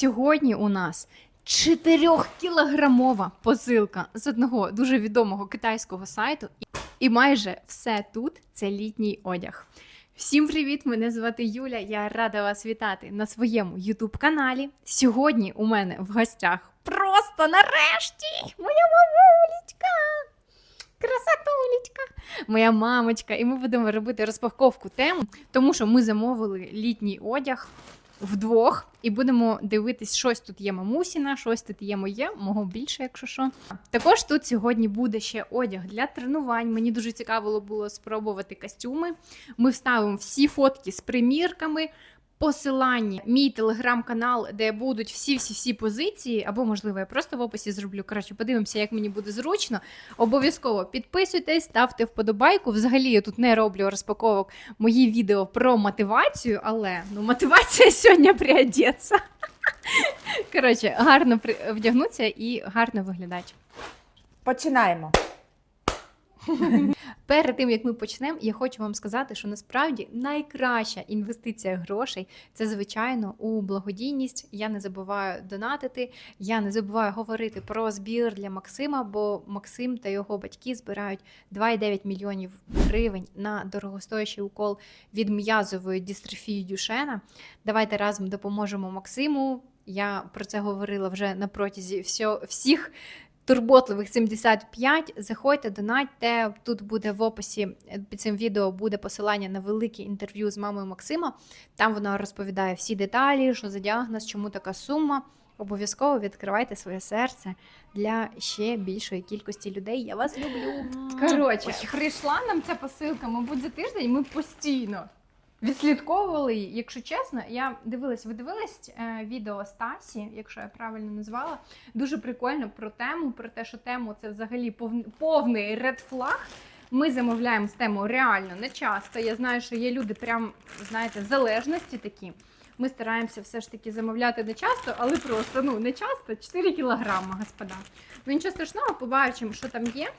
Сьогодні у нас 4-кілограмова посилка з одного дуже відомого китайського сайту, і майже все тут це літній одяг. Всім привіт! Мене звати Юля. Я рада вас вітати на своєму youtube каналі. Сьогодні у мене в гостях просто нарешті моя мамулечка! Красотулечка! Моя мамочка, і ми будемо робити розпаковку тему, тому що ми замовили літній одяг вдвох і будемо дивитись, щось тут є мамусіна, щось тут є моє, мого більше, якщо що. Також тут сьогодні буде ще одяг для тренувань. Мені дуже цікаво було спробувати костюми. Ми вставимо всі фотки з примірками. Посилання, мій телеграм-канал, де будуть всі-всі-всі позиції, або, можливо, я просто в описі зроблю. Коротше, подивимося, як мені буде зручно. Обов'язково підписуйтесь, ставте вподобайку. Взагалі я тут не роблю розпаковок мої відео про мотивацію, але ну, мотивація сьогодні приодеться. Коротше, гарно вдягнутися і гарно виглядати. Починаємо. Перед тим як ми почнемо, я хочу вам сказати, що насправді найкраща інвестиція грошей це звичайно у благодійність. Я не забуваю донатити. Я не забуваю говорити про збір для Максима, бо Максим та його батьки збирають 2,9 мільйонів гривень на дорогостоящий укол від м'язової дистрофії Дюшена. Давайте разом допоможемо Максиму. Я про це говорила вже на протязі всіх турботливих 75. Заходьте, донатьте. Тут буде в описі е, під цим відео буде посилання на велике інтерв'ю з мамою Максима. Там вона розповідає всі деталі, що за діагноз, чому така сума. Обов'язково відкривайте своє серце для ще більшої кількості людей. Я вас люблю. Коротше, прийшла нам ця посилка, мабуть, за тиждень. Ми постійно відслідковували. Якщо чесно, я дивилась, ви дивились е, відео Стасі, якщо я правильно назвала. Дуже прикольно про тему, про те, що тему це взагалі повн- повний ред флаг. Ми замовляємо з тему реально не часто. Я знаю, що є люди, прям знаєте, залежності такі. Ми стараємося все ж таки замовляти не часто, але просто ну не часто 4 кілограми, господа. Ну нічого страшного, побачимо, що там є.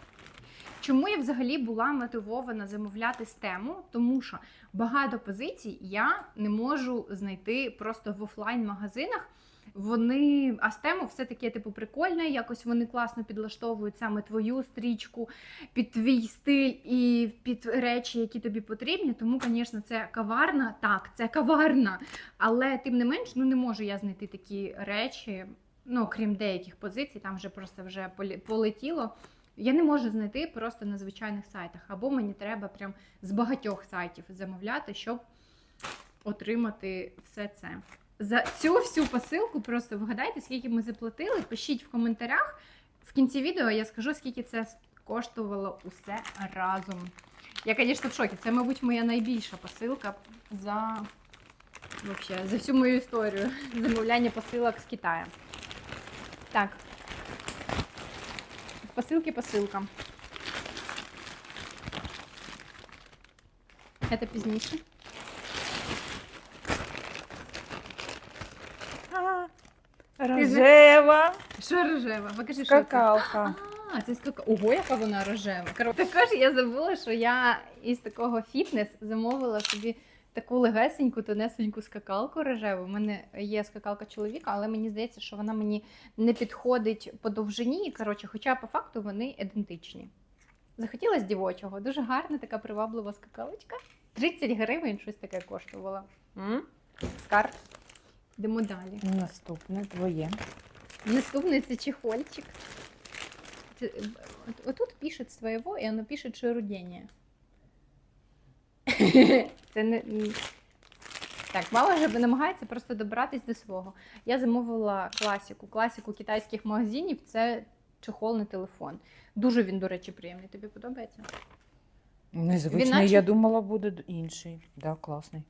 Чому я взагалі була мотивована замовляти з тему? Тому що багато позицій я не можу знайти просто в офлайн-магазинах. Вони, а з тему все таке, типу, прикольне, якось вони класно підлаштовують саме твою стрічку, під твій стиль і під речі, які тобі потрібні. Тому, звісно, це каварна. Так, це каварна. Але тим не менш, ну не можу я знайти такі речі, ну крім деяких позицій, там вже просто вже полетіло. Я не можу знайти просто на звичайних сайтах, або мені треба прям з багатьох сайтів замовляти, щоб отримати все це. За цю всю посилку просто вгадайте, скільки ми заплатили. Пишіть в коментарях. В кінці відео я скажу, скільки це коштувало усе разом. Я, звісно, в шокі. Це, мабуть, моя найбільша посилка за, вообще, за всю мою історію замовляння посилок з Китаю. Так. Посилки посилка. Це пізніше. Рожева Що рожева? Покажи, що це. какалка. А, це скільки. Ого, яка вона рожева. Коротше, також я забула, що я із такого фітнес замовила собі таку легесеньку, тонесеньку скакалку рожеву. У мене є скакалка чоловіка, але мені здається, що вона мені не підходить по довжині. Коротше, хоча по факту вони ідентичні. Захотілося дівочого. Дуже гарна така приваблива скакалочка. 30 гривень щось таке коштувало. М? Скарб. Йдемо далі. Наступне твоє. Наступний це чехольчик. Отут пише своєго, і воно пише ширудіння. Це не. Так, мама вже намагається просто добратись до свого. Я замовила класіку. Класіку китайських магазинів це чехол на телефон. Дуже він, до речі, приємний. Тобі подобається? Незвичний, Він наче- я думала, буде інший. Да, класний.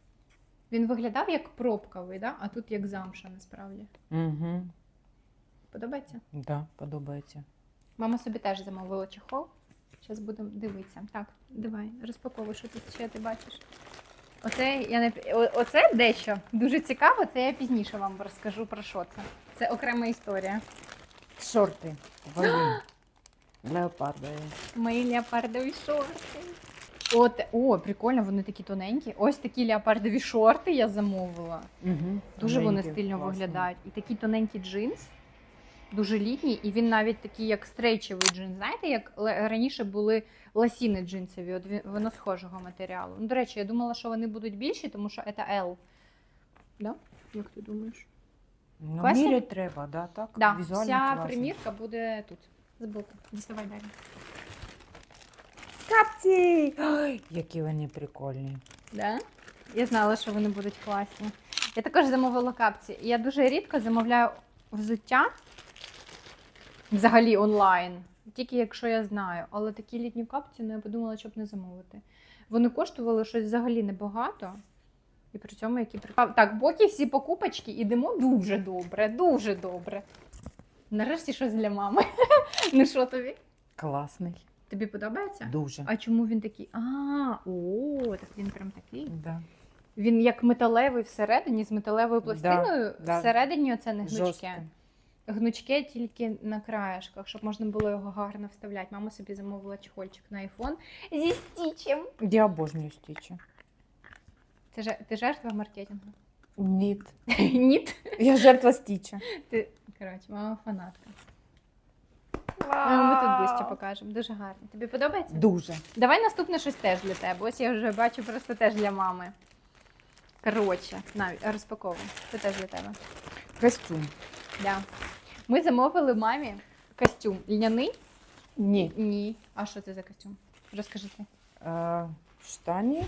Він виглядав як пробковий, да? а тут як замша насправді. Угу. Подобається? Да, подобається. Мама собі теж замовила чехол. Зараз будемо дивитися. Так, давай, розпаковуй, що тут ще ти бачиш. Оце, я не... Оце дещо дуже цікаво, це я пізніше вам розкажу про що це. Це окрема історія. Шорти. Твої. Леопардові. Мої леопардові шорти. От, о, прикольно, вони такі тоненькі. Ось такі леопардові шорти я замовила. Угу. Дуже вони стильно виглядають. І такий тоненький джинс, дуже літній, і він навіть такий, як стрейчевий джинс. Знаєте, як раніше були ласіни джинсові, от воно схожого матеріалу. Ну, до речі, я думала, що вони будуть більші, тому що це L. Да? Як ти думаєш? Ну, Класні? міряти треба, да, так? Да, Візуально вся класно. примірка буде тут, збоку. Діставай далі. Капці! Ой, які вони прикольні. Да? Я знала, що вони будуть класні. Я також замовила капці. Я дуже рідко замовляю взуття взагалі онлайн, тільки якщо я знаю. Але такі літні капці, ну я подумала, щоб не замовити. Вони коштували щось взагалі небагато. І при цьому які прикольні. Так, поки всі покупочки ідемо дуже добре, дуже добре. Нарешті щось для мами. Ну що тобі? Класний. Тобі подобається? Дуже. А чому він такий? А, о, так він прям такий. Да. Він як металевий всередині, з металевою пластиною. да. Всередині оце не гнучке. Жорстко. Гнучке тільки на краєшках, щоб можна було його гарно вставляти. Мама собі замовила чехольчик на айфон зі стічем. Я обожнюю стічі. Це ж ти жертва маркетингу? Ні. Ні. Я жертва стіча. Ти коротше, мама фанатка. Ну, Ми тут ближче покажемо. Дуже гарно. Тобі подобається? Дуже. Давай наступне щось теж для тебе. Ось я вже бачу просто теж для мами. Коротше, навіть розпаковуй. Це теж для тебе. Костюм. Да. Ми замовили мамі костюм льняний. Ні. Ні. А що це за костюм? Розкажи ти. Е, штані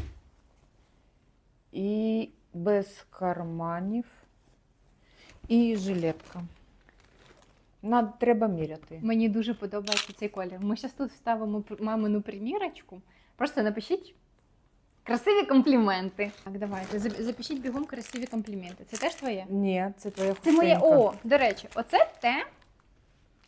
і без карманів. І жилетка. Надо, треба міряти. Мені дуже подобається цей колір. Ми зараз тут вставимо пр- мамину примірочку. Просто напишіть красиві компліменти. Так, давайте. Зап- Запишіть бігом красиві компліменти. Це теж твоє? Ні, це твоя Це моє хустинка. о, до речі, оце те,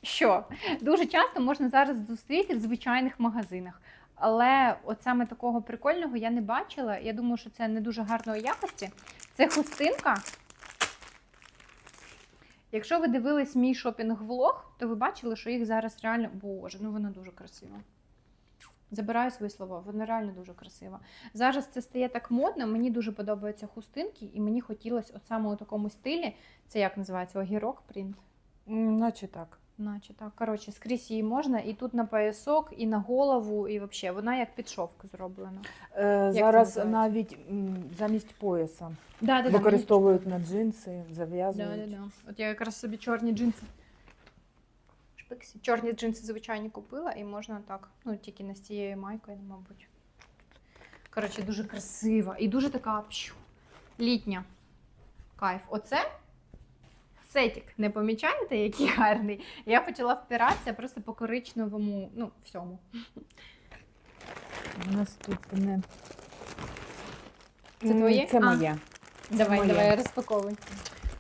що дуже часто можна зараз зустріти в звичайних магазинах. Але от саме такого прикольного я не бачила. Я думаю, що це не дуже гарної якості. Це хустинка. Якщо ви дивились мій шопінг-влог, то ви бачили, що їх зараз реально. Боже, ну вона дуже красива. Забираю свої слова, вона реально дуже красива. Зараз це стає так модно. Мені дуже подобаються хустинки, і мені хотілося от саме у такому стилі. Це як називається? Огірок принт. Наче так. Наче так. Коротше, скрізь її можна, і тут на поясок, і на голову, і взагалі вона як під шовк зроблена. Е, зараз навіть замість пояса Да, да, використовують на джинси, Да, да, зав'язують. да. От я якраз собі чорні джинси. Шпиксі. Чорні джинси звичайні купила, і можна так. Ну, тільки не з цією майкою, мабуть. Коротше, дуже красива. І дуже така пшу, літня. Кайф. Оце сетік. Не помічаєте, який гарний? Я почала впиратися просто по коричневому, ну, всьому. Наступне. Це твоє? Це А. моє. Давай, моє. давай, розпаковуй.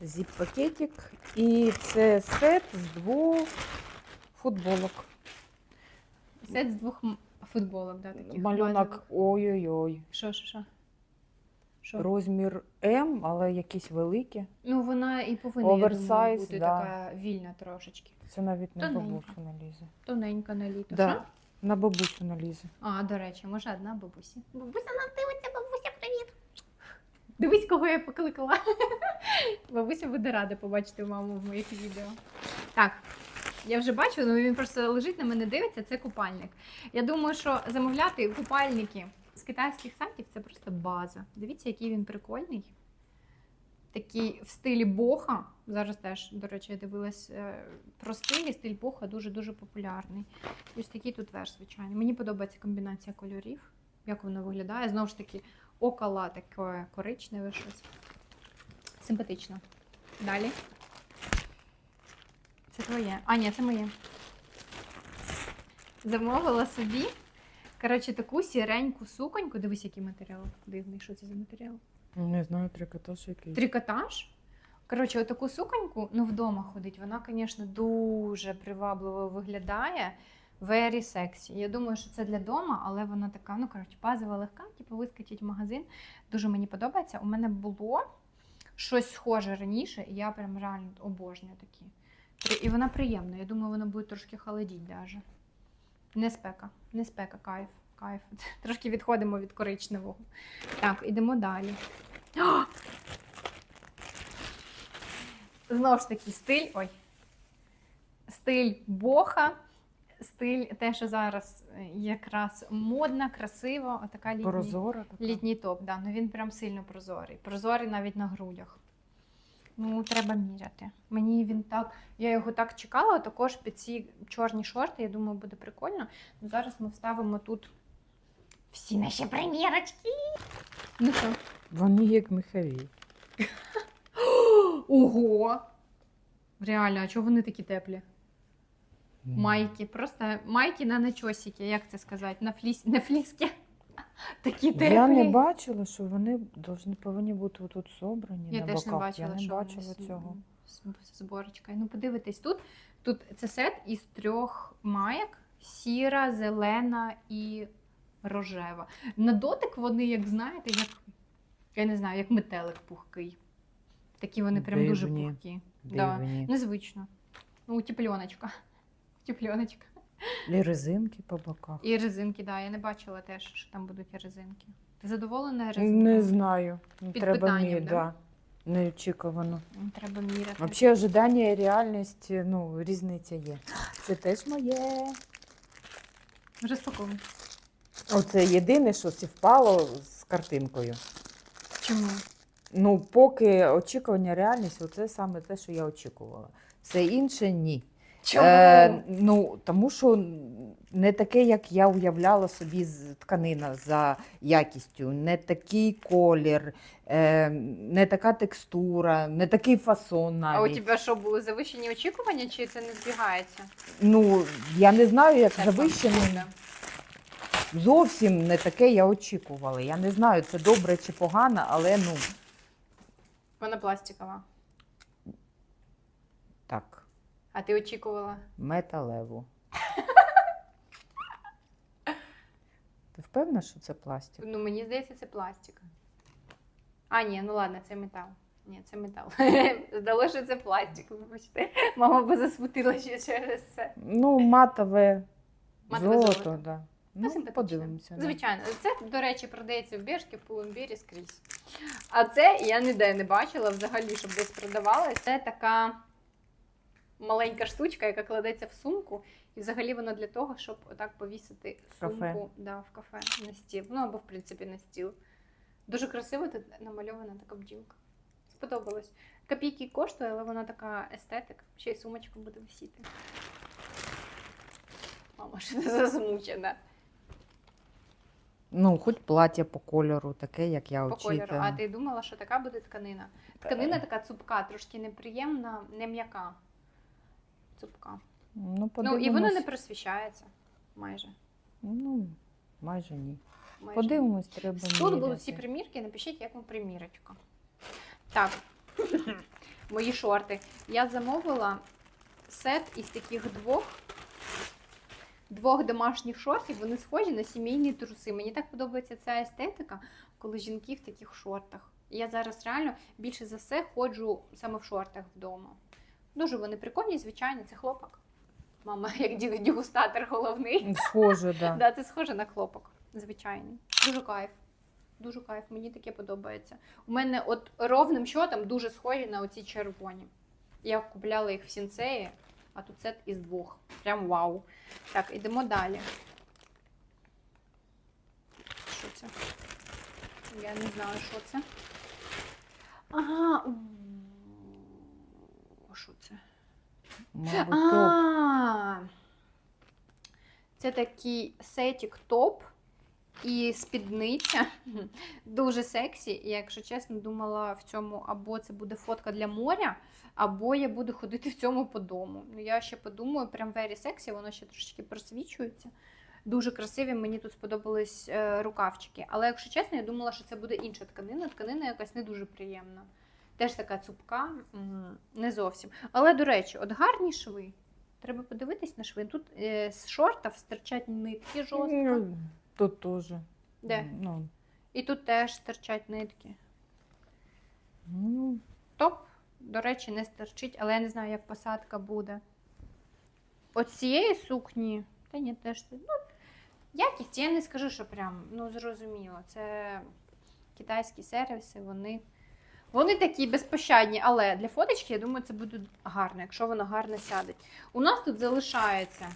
Зіп-пакетик. І це сет з двох футболок. Сет з двох м- футболок, да, таких. Малюнок базових. ой-ой-ой. Що, що, що? Що? Розмір М, але якісь великі. Ну, вона і повинна я думаю, Оверсайз, бути да. така вільна трошечки. Це навіть на Тоненька. бабусю налізе. Тоненька на літо. Да, Що? на бабусю налізе. А, до речі, може одна бабуся. Бабуся нас дивиться, бабуся, привіт. Дивись, кого я покликала. Бабуся буде рада побачити маму в моїх відео. Так, я вже бачу, ну він просто лежить на мене, дивиться, це купальник. Я думаю, що замовляти купальники з китайських сайтів це просто база. Дивіться, який він прикольний. Такий в стилі боха. Зараз теж, до речі, я дивилась е, про стиль, і стиль боха дуже-дуже популярний. Ось такий тут верш, звичайно. Мені подобається комбінація кольорів, як воно виглядає. Знову ж таки, окола таке коричневе щось. Симпатично. Далі. Це твоє. А, ні, це моє. Замовила собі. Коротше, таку сіреньку суконьку. Дивись, який матеріал дивний. Що це за матеріал? Не знаю, трикотаж якийсь. Трикотаж. Коротше, отаку суконьку, ну вдома ходить, вона, звісно, дуже привабливо виглядає. Very sexy. Я думаю, що це для дома, але вона така, ну коротше, базова легка, типу вискочить в магазин. Дуже мені подобається. У мене було щось схоже раніше, і я прям реально обожнюю такі. І вона приємна. Я думаю, вона буде трошки холодіть даже. Не спека, не спека, кайф, кайф. Трошки відходимо від коричневого. Так, ідемо далі. О! Знову ж таки, стиль. Ой. Стиль боха. Стиль те, що зараз е, якраз модна, красиво, отака літня. Прозора така. Літній топ, да. ну він прям сильно прозорий. Прозорий навіть на грудях. Ну, треба міряти. Мені він так. Я його так чекала, також під ці чорні шорти. Я думаю, буде прикольно. Ну, зараз ми вставимо тут всі наші примірочки. Ну що? Вони як мехові. Ого! Реально, а чого вони такі теплі? Майки, просто майки на начосики, як це сказати? На фліс... на фліски. Такі теплі. Я не бачила, що вони должны, повинні бути тут собрані Я на теж боках. не бачила, Я не що бачила вони з- цього. з- зборочкою. Ну, подивитись, тут, тут це сет із трьох маєк: сіра, зелена і рожева. На дотик вони, як знаєте, як я не знаю, як метелик пухкий. Такі вони прям дуже Дивні. пухкі. Да. Дивні. Незвично. Ну, утепльоночка. Утепльоночка. І резинки по боках. І резинки, да, я не бачила теж, що там будуть резинки. Ти задоволена резинками? Не знаю. Під Треба питанням, мі... да? да? Неочікувано. Треба міряти. Взагалі, ожидання і реальність, ну, різниця є. Це теж моє. Розпаковуй. Оце єдине, що співпало з картинкою. Чому? Ну, поки очікування, реальність, оце саме те, що я очікувала. Все інше ні. Чому? Е, ну, тому що не таке, як я уявляла собі з тканина за якістю, не такий колір, е, не така текстура, не такий фасон А у тебе що були завищені очікування, чи це не збігається? Ну, я не знаю, як буде. Зовсім не таке я очікувала. Я не знаю, це добре чи погано, але ну Вона пластикова. так, А ти очікувала? металеву. Ти впевнена, що це пластик? Ну, мені здається, це пластик. А, ні, ну ладно, це метал. Ні, це метал. Здалося, що це пластик. Вибачте. Мама би засмутилася через це. Ну, матове, Матове золото, золото. да. Ну, симпатично. подивимося. да. Звичайно, це, до речі, продається в Бєшки, в Пулумбірі скрізь. А це я ніде не бачила взагалі, щоб десь продавали. Це така маленька штучка, яка кладеться в сумку. І взагалі вона для того, щоб отак повісити кафе. сумку да, в кафе на стіл. Ну або, в принципі, на стіл. Дуже красиво тут намальована така бджілка. Сподобалось. Копійки коштує, але вона така естетик. Ще й сумочка буде висіти. Мама, що ти засмучена. Ну, хоч плаття по кольору, таке, як я по кольору. А ти думала, що така буде тканина? Тканина така цупка, трошки неприємна, не м'яка. Цупка. Ну, Ну і вона не просвіщається майже. Ну, майже ні. майже. Подивимось, треба Тут будуть всі примірки, напишіть, як вам примірочка. Так, мої шорти. Я замовила сет із таких двох. Двох домашніх шортів, вони схожі на сімейні труси. Мені так подобається ця естетика, коли жінки в таких шортах. Я зараз реально більше за все ходжу саме в шортах вдома. Дуже вони прикольні, звичайно, це хлопок. Мама, як дегустатор головний. Схоже, да. Да, це схоже на хлопок, звичайний. Дуже кайф. Дуже кайф, мені таке подобається. У мене от ровним счетом дуже схожі на оці червоні. Я купляла їх в сінцеї, а тут сет із двох. Прям вау. Так, ідемо далі. Що це? Я не знаю, що це. Ага. Що це? Мабуть, топ. А, Це такий сетік топ і спідниця. Дуже сексі. І, якщо чесно, думала в цьому або це буде фотка для моря, або я буду ходити в цьому по дому. Ну, я ще подумаю, прям very сексі, воно ще трошечки просвічується. Дуже красиві, мені тут сподобались е, рукавчики. Але якщо чесно, я думала, що це буде інша тканина. Тканина якась не дуже приємна. Теж така цупка, не зовсім. Але, до речі, от гарні шви. Треба подивитись на шви. Тут е, з шортів стирчать нитки жорстко. Ну, Тут теж. Де? Ну, І тут теж стирчать нитки. ну, Топ, до речі, не стирчить, але я не знаю, як посадка буде. От цієї сукні, та ні, теж. Ну, Якість, я не скажу, що прям ну зрозуміло. Це китайські сервіси, вони, вони такі безпощадні, але для фоточки, я думаю, це буде гарно, якщо воно гарно сяде. У нас тут залишається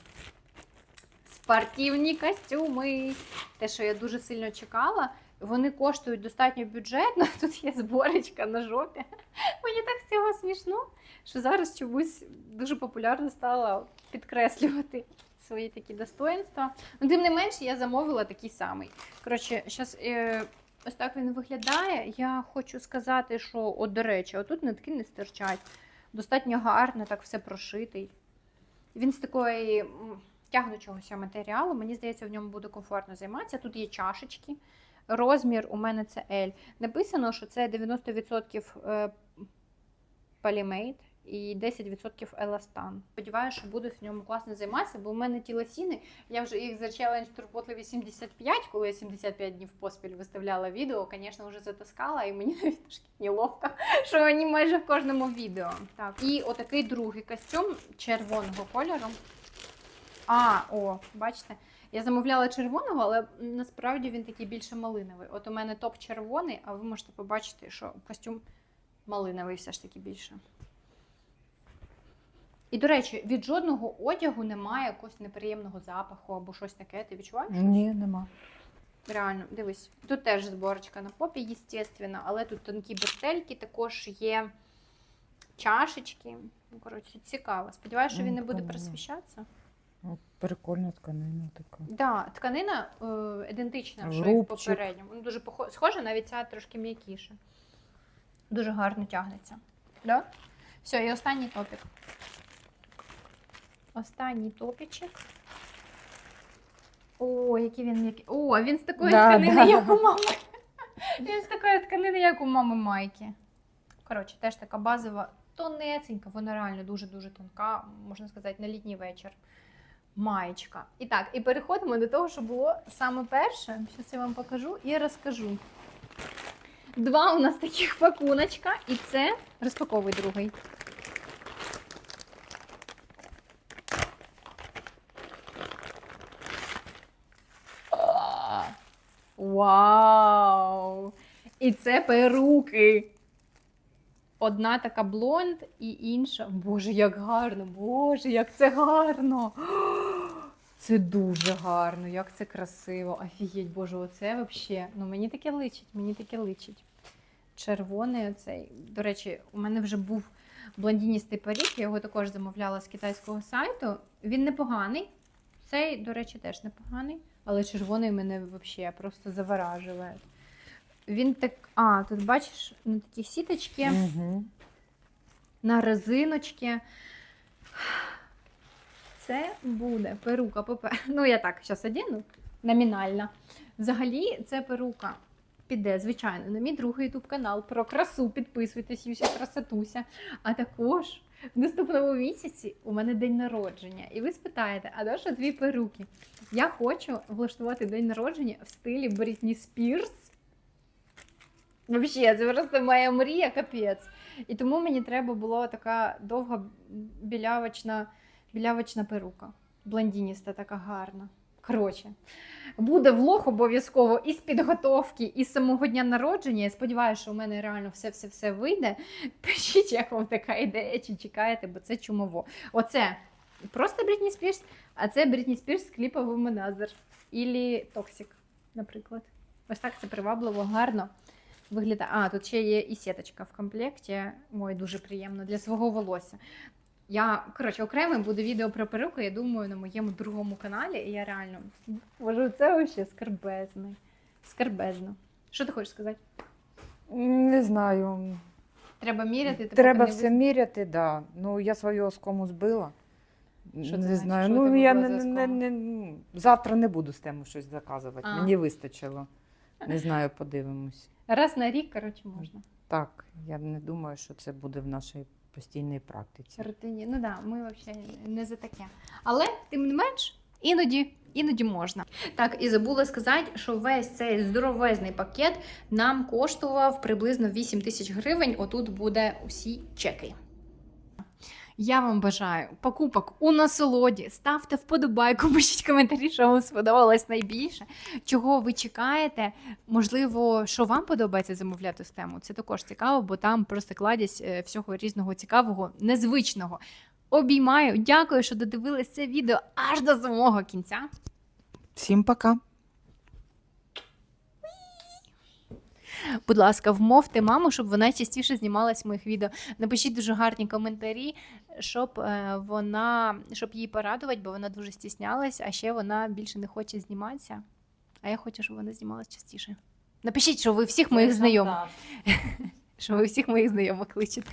спортивні костюми. Те, що я дуже сильно чекала. Вони коштують достатньо бюджетно. Тут є зборочка на жопі. Мені так з цього смішно, що зараз чомусь дуже популярно стало підкреслювати свої такі достоинства. Ну, тим не менше, я замовила такий самий. Коротше, зараз ось так він виглядає. Я хочу сказати, що, от, до речі, отут нитки не стирчать. Достатньо гарно, так все прошитий. Він з такої тягнучогося матеріалу. Мені здається, в ньому буде комфортно займатися. Тут є чашечки. Розмір у мене це L. Написано, що це 90% е, полімейт і 10% еластан. Сподіваюся, що буду в ньому класно займатися, бо в мене ті лосіни, я вже їх за челендж турботливі 75, коли я 75 днів поспіль виставляла відео, звісно, вже затаскала, і мені навіть трошки неловко, що вони майже в кожному відео. Так, і отакий другий костюм червоного кольору. А, о, бачите, я замовляла червоного, але насправді він такий більше малиновий. От у мене топ червоний, а ви можете побачити, що костюм малиновий все ж таки більше. І, до речі, від жодного одягу немає якогось неприємного запаху або щось таке. Ти відчуваєш? щось? Ні, нема. Реально, дивись. Тут теж зборочка на попі, звісно, але тут тонкі бертельки, також є чашечки. Ну, коротше, цікаво. Сподіваюся, що він не буде просвіщатися. Прикольна тканина така. Да, тканина е, ідентична, що і в Рубчик. попередньому. Ну, дуже похо... схожа, навіть ця трошки м'якіша. Дуже гарно тягнеться. Да? Все, і останній топік. Останній топічок. О, який він м'який. О, він з такої Да, тканини, да. як у мами. Він з такої тканини, як у мами майки. Коротше, теж така базова, тонесенька, вона реально дуже-дуже тонка, можна сказати, на літній вечір. Маєчка. І так, і переходимо до того, що було саме перше. Зараз я вам покажу і розкажу. Два у нас таких пакуночка, і це розпаковуй другий. Вау! І це перуки. Одна така блонд і інша. Боже, як гарно! Боже, як це гарно! Це дуже гарно, як це красиво. Офігеть, боже, оце взагалі. Ну мені таке личить, мені таке личить. Червоний оцей. До речі, у мене вже був блондиністий парік, я його також замовляла з китайського сайту. Він непоганий. Цей, до речі, теж непоганий, але червоний мене взагалі просто заворажує. Він так. А, тут бачиш, на такі сіточки Угу. на резиночки. Це буде перука. попе- Ну, я так зараз одягну номінально. Взагалі, це перука піде, звичайно, на мій другий ютуб канал про красу. Підписуйтесь, Юся Красотуся. А також в наступному місяці у мене день народження. І ви спитаєте, а де ж дві перуки? Я хочу влаштувати день народження в стилі Брітні Спірс. Взагалі, це просто моя мрія, капець. І тому мені треба була така довга білявочна, білявочна перука. Блондініста така гарна. Коротше, буде влог обов'язково із підготовки, і з самого дня народження. Я сподіваюся, що у мене реально все-все-все вийде. Пишіть, як вам така ідея, чи чекаєте, бо це чумово. Оце просто Брітні Спірс, а це Брітні Спірс з кліпа Womanizer. Ілі Toxic, наприклад. Ось так це привабливо, гарно виглядає. А, тут ще є і сіточка в комплекті. Ой, дуже приємно для свого волосся. Я, коротше, окреме буде відео про перуку, я думаю, на моєму другому каналі. І я реально можу це взагалі скарбезне. Скарбезно. Що ти хочеш сказати? Не знаю. Треба міряти. ти Треба поки не все міряти, да. Ну, я свою оскому збила. Що це не значить? знаю. Що Ну, я не, за не, не, ну, завтра не буду з тему щось заказувати. А. Мені вистачило. Не знаю, подивимось. Раз на рік, коротше, можна. Так, я не думаю, що це буде в нашій постійній практиці. Рутині. Ну да, ми взагалі не за таке. Але, тим не менш, іноді. Іноді можна. Так, і забула сказати, що весь цей здоровезний пакет нам коштував приблизно 8 тисяч гривень. Отут буде усі чеки. Я вам бажаю покупок у насолоді. Ставте вподобайку, пишіть коментарі, що вам сподобалось найбільше. Чого ви чекаєте? Можливо, що вам подобається замовляти з тему. Це також цікаво, бо там просто кладять е, всього різного цікавого, незвичного. Обіймаю, дякую, що додивились це відео аж до самого кінця. Всім пока. Будь ласка, вмовте маму, щоб вона частіше знімалась в моїх відео. Напишіть дуже гарні коментарі, щоб е, вона щоб її порадувати, бо вона дуже стіснялась, а ще вона більше не хоче зніматися. А я хочу, щоб вона знімалась частіше. Напишіть, що ви всіх моїх знайомих, що ви всіх моїх знайомих кличете.